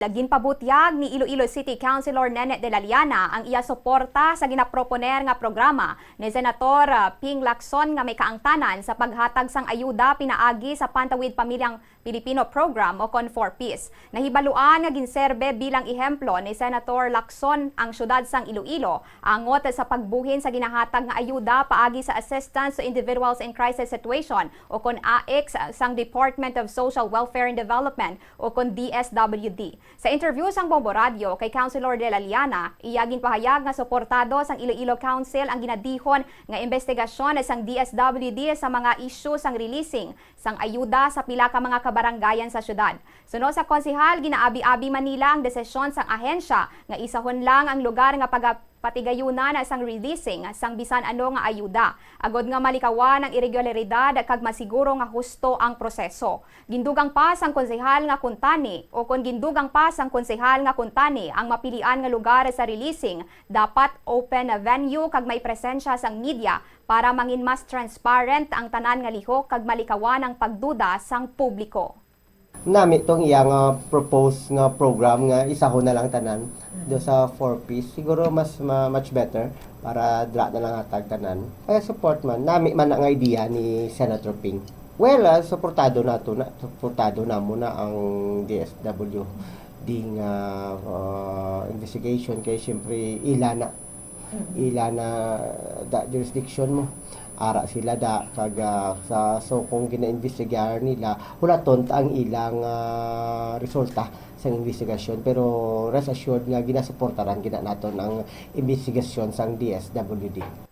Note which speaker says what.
Speaker 1: Lagin pabutyag ni Iloilo City Councilor Nenet de la Liana ang iya suporta sa ginaproponer nga programa ni Senator uh, Ping Lacson nga may kaangtanan sa paghatag sang ayuda pinaagi sa Pantawid Pamilyang Pilipino Program o Con for Peace. Nahibaluan nga ginserbe bilang ehemplo ni Senator Lacson ang syudad sang Iloilo angot sa pagbuhin sa ginahatag nga ayuda paagi sa assistance to individuals in crisis situation o kon AX sang Department of Social Welfare and Development o kon DSWD. Sa interview sang Bombo Radio kay Councilor De La Liana, iyagin pahayag nga suportado sang Iloilo Council ang ginadihon nga investigasyon sang DSWD sa mga issue sang releasing sang ayuda sa pila ka mga kabarangayan sa syudad. Suno sa konsihal, ginaabi-abi Manila ang desisyon sang ahensya nga isahon lang ang lugar nga pag patigayunan sang releasing sang bisan ano nga ayuda. Agod nga malikawan ang irregularidad kag masiguro nga husto ang proseso. Gindugang pa sang konsehal nga kuntani o kon gindugang pa sang konsehal nga kuntani ang mapilian nga lugar sa releasing, dapat open na venue kag may presensya sang media para mangin mas transparent ang tanan nga lihok kag malikawan ang pagduda sang publiko.
Speaker 2: Nami tong iyang nga propose nga program nga isahon na lang tanan. Do sa four piece. Siguro mas ma- much better para dra na lang hatag tanan. Kaya support man. Nami man ang idea ni Senator Ping. Well ah, suportado nato na suportado na mo na ang DSW ding ah, investigation kay syempre ila na ila na da jurisdiction mo ara sila da kag ah, sa so kung gina-investigar nila hulaton ta ang ilang ah, resulta sa investigasyon. Pero rest assured nga ginasuportaran gina naton ang investigasyon sang DSWD